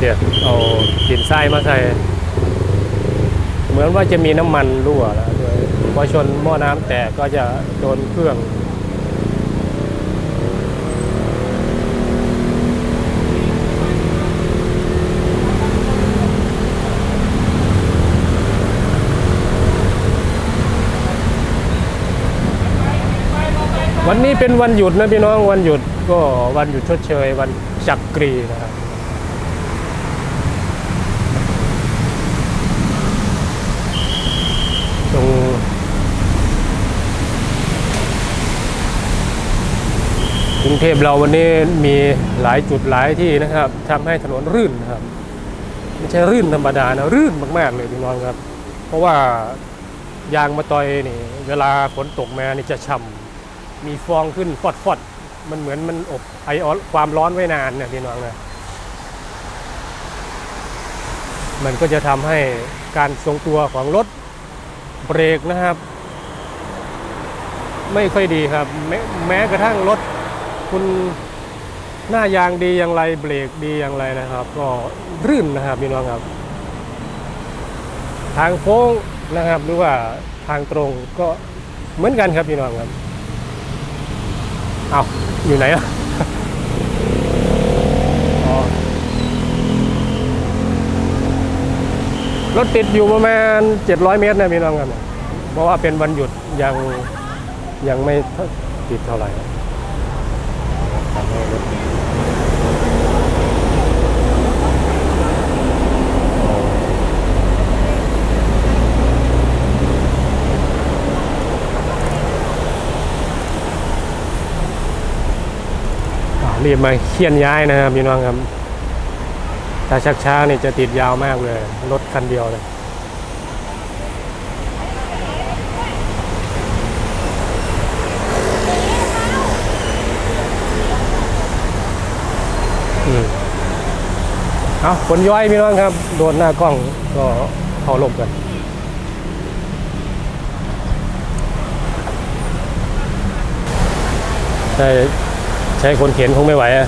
เดี๋ยวเอาดินทรายมาใส่ เหมือนว่าจะมีน้ำมันรั่วแล้วด้วยพอชนหม้อน้ำแตกก็จะโดนเครื่องวันนี้เป็นวันหยุดนะพี่น้องวันหยุดก็วันหยุดชดเชย วันจักรีนะครับ ตรงก รุงเทพเราวันนี้มีหลายจุดหลายที่นะครับทำให้ถนนรื่นนะครับไม่ใช่รื่นธรรมดานะรื่นมากๆเลยพี่น้องครับ เพราะว่ายางมะตอยนี่เวลาฝนตกมานี่จะฉ่ำมีฟองขึ้นฟอดฟอดมันเหมือนมันอบไอออนความร้อนไว้นานเนะพี่น้องนะมันก็จะทำให้การทรงตัวของรถเบรกนะครับ ไม่ค่อยดีครับ แมแม้กระทั่งรถ คุณหน้ายางดีอย่างไรเบรกดีอย่างไรนะครับ ก็รื่นนะครับพี่น้องครับ ทางโค้งนะครับหรือว่าทางตรงก็เหมือนกันครับพี่น้องครับเอาอยู่ไหนอะรถติดอยู่ประมาณ 700 เมตรนะพี่น้องครับเพราะว่าเป็นวันหยุดยังยังไม่ติดเท่าไหร่ ทำให้รถอ่ารีบมาเคลื่อนย้ายนะครับพี่น้องครับ ถ้าชักช้านี่จะติดยาวมากเลย รถคันเดียวเลย เอาฝนย้อยพี่น้องครับ โดนหน้ากล้องก็เขาลบกันใช่ใช้คนเขียนคงไม่ไหวอะ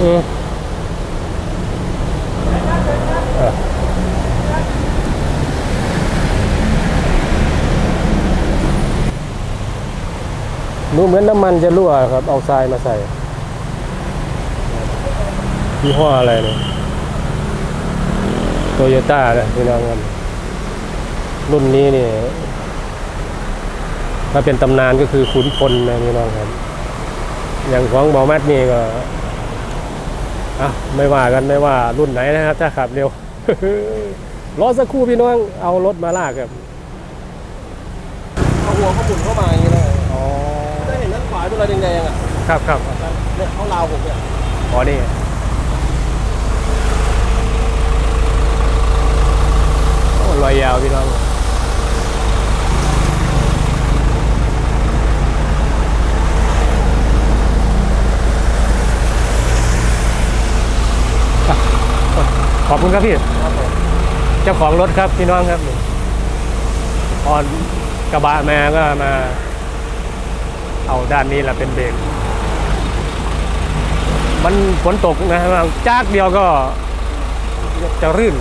อืม ดูเหมือนน้ำมันจะรั่วครับ เอาทรายมาใส่ยี่ห้ออะไรเนี่ยโตโยต้านะพี่น้องครับรุ่นนี้เนี่ยถ้าเป็นตำนานก็คือขุนพลนะพี่น้องครับ อย่างของหมอแมทนี่ก็อะไม่ว่ากันไม่ว่ารุ่นไหนนะครับ ถ้าขับเร็วรอสักครู่พี่น้องเอารถมาลากครับเอาหัวขาหมุนเข้ามาอย่างนี้เลย ห็นด้านขวาตัวอะไรแดงๆอะครับครับเนี่ยเขาลาวผมเนี่ยอ๋อนี่โอ้รอยยาวพี่น้องอะขอบคุณครับพี่ครับผมเจ้าของรถครับพี่น้องครับนี่ออนกระบะมาก็มา เอาด้านนี้แหละเป็นเบรกมันฝนตกนะครับจากเดียวก็จะรื่น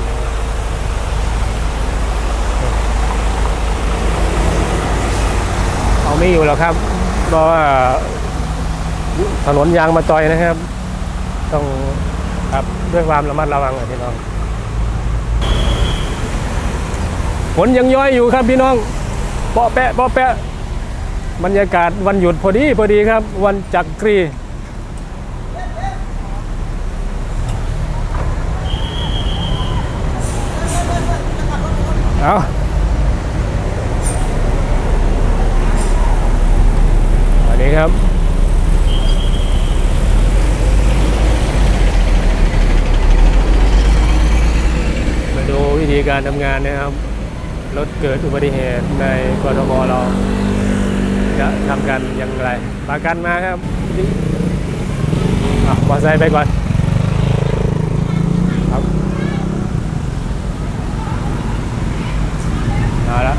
เอาไม่อยู่แล้วครับเพราะว่าถนนยางมาจอยนะครับ ต้องครับด้วยความระมัดระวังพี่น้องฝนยังย้อยอยู่ครับพี่น้องเปาะแปะเปาะแปะ บรรยากาศวันหยุดพอดีพอดีครับ วันจักรีเอาอันนี้ครับ มาดูวิธีการทำงานนะครับ รถเกิดอุบัติเหตุในกรทมเรา จะทำกันอย่างไรปรกันมาครับอะมอไซค์ไปก่อนครับมาแล้ว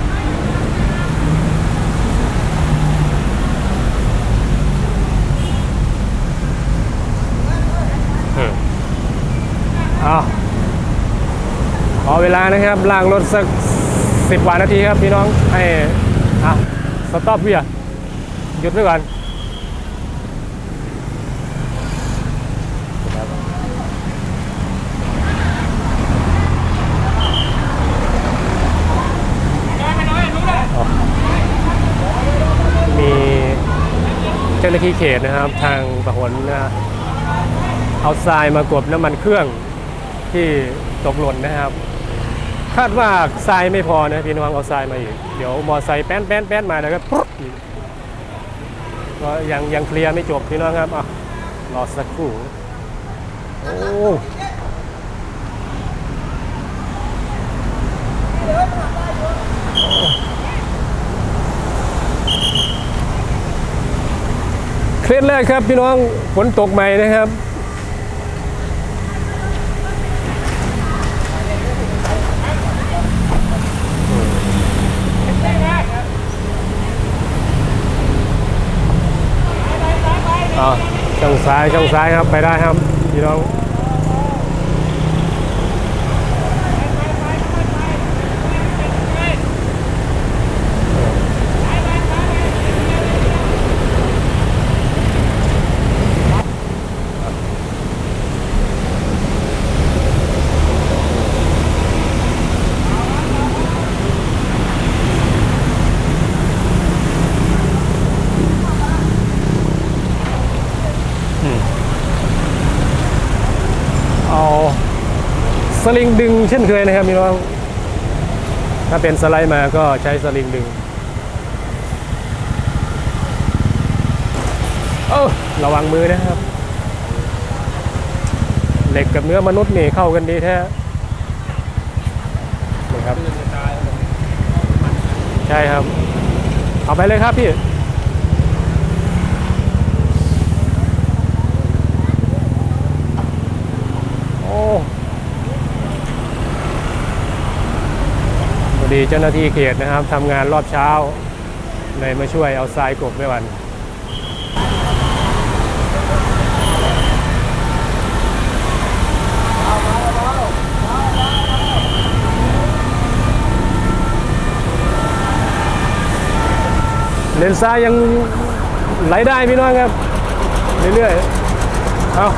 อาขอเวลานะครับล่างรถสักสิบกว่านาทีครับพี่น้องให้อะสต็อปเวีย หยุดไว้ก่อนมีเจ้าหน้าที่เขตนะครับ ทางประหนนะเอาทรายมากรบน้ำมันเครื่องที่ตกหล่นนะครับ คาดว่าทรายไม่พอนะพี่น้องเอาทรายมาอีก เดี๋ยวมอไซค์แป้นแป้นแป้นมาแล้วก็ปุ๊บ ก็ยังยังเคลียร์ไม่จบพี่น้องครับอะรอสักครู่โอ้เคล็ดแรกครับพี่น้องฝนตกใหม่นะครับ อ่าช่อง ซ้ายช่องซ้ายครับไปได้ครับพี่น้อง สลิงดึงเช่นเคยนะครับพี่น้อง ถ้าเป็นสไลด์มาก็ใช้สลิงดึงเออระวังมือนะครับ เหล็กกับเนื้อมนุษย์นี่เข้ากันดีแท้นี่ครับ ใช่ครับ เอาไปเลยครับพี่ีเจ้าหน้าที่เขตนะครับทำงานรอบเช้าเลยมาช่วยเอาทรายกบไว้วันเลนซ้ายยังไหลได้พี่น้องครับ เรื่อยๆ เอา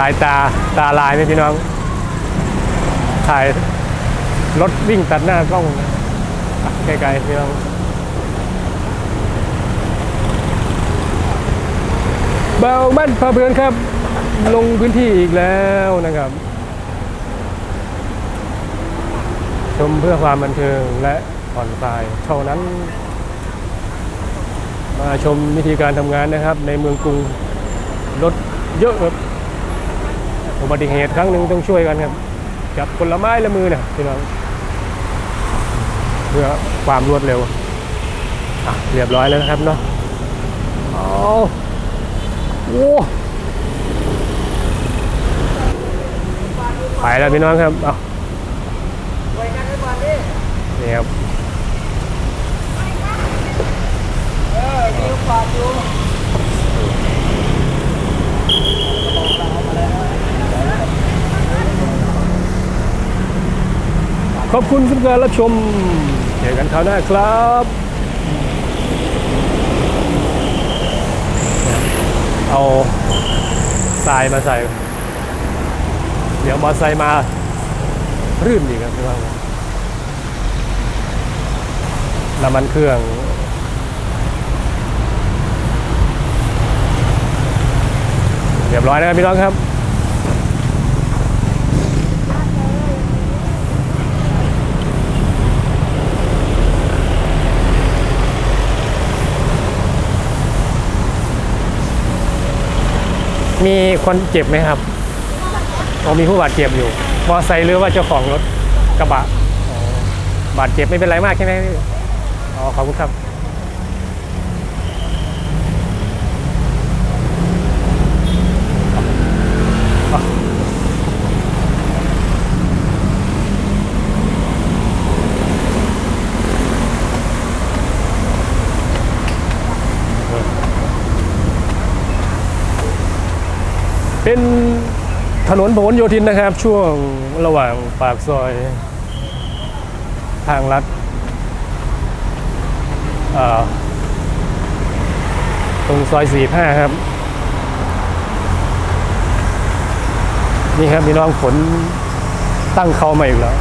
ลายตาตาลายไหมพี่น้อง ถ่ายรถวิ่งตัดหน้ากล้องไกลๆพี่น้องเบาบ้านพาเพื่อนครับ ลงพื้นที่อีกแล้วนะครับ ชมเพื่อความบันเทิงและผ่อนคลายเท่านั้น มาชมวิธีการทำงานนะครับ ในเมืองกรุงรถเยอะครับ อุบัติเหตุครั้งหนึ่งต้องช่วยกันครับจับคนลไม้ละมือนะพี่น้องเพื่อความรวดเร็วอะเรียบร้อยแล้วนะครับเนาะเอาโอ้ไปแล้วพี่น้องครับเอานี่ครับ ขอบคุณสำหรับการรับชมเจอกันคราวหน้าครับเอาทรายมาใส่ เดี๋ยวมอไซค์มารื่นอีกครับพี่ว่าน้ำมันเครื่องเรียบร้อยนะครับพี่น้องครับ มีคนเจ็บไหมครับอ๋อมีผู้บาดเจ็บอยู่มอไซค์หรือว่าเจ้าของรถกระบะบาดเจ็บไม่เป็นไรมากใช่ไหมอ๋อขอบคุณครับ เป็นถ นนพหลโยธินนะครับ ช่วงระหว่างปากซอย ทางลัดตรงซอยสี่้าครับ นี่ครับมีน้องฝนตั้งเขามาอีกแล้ว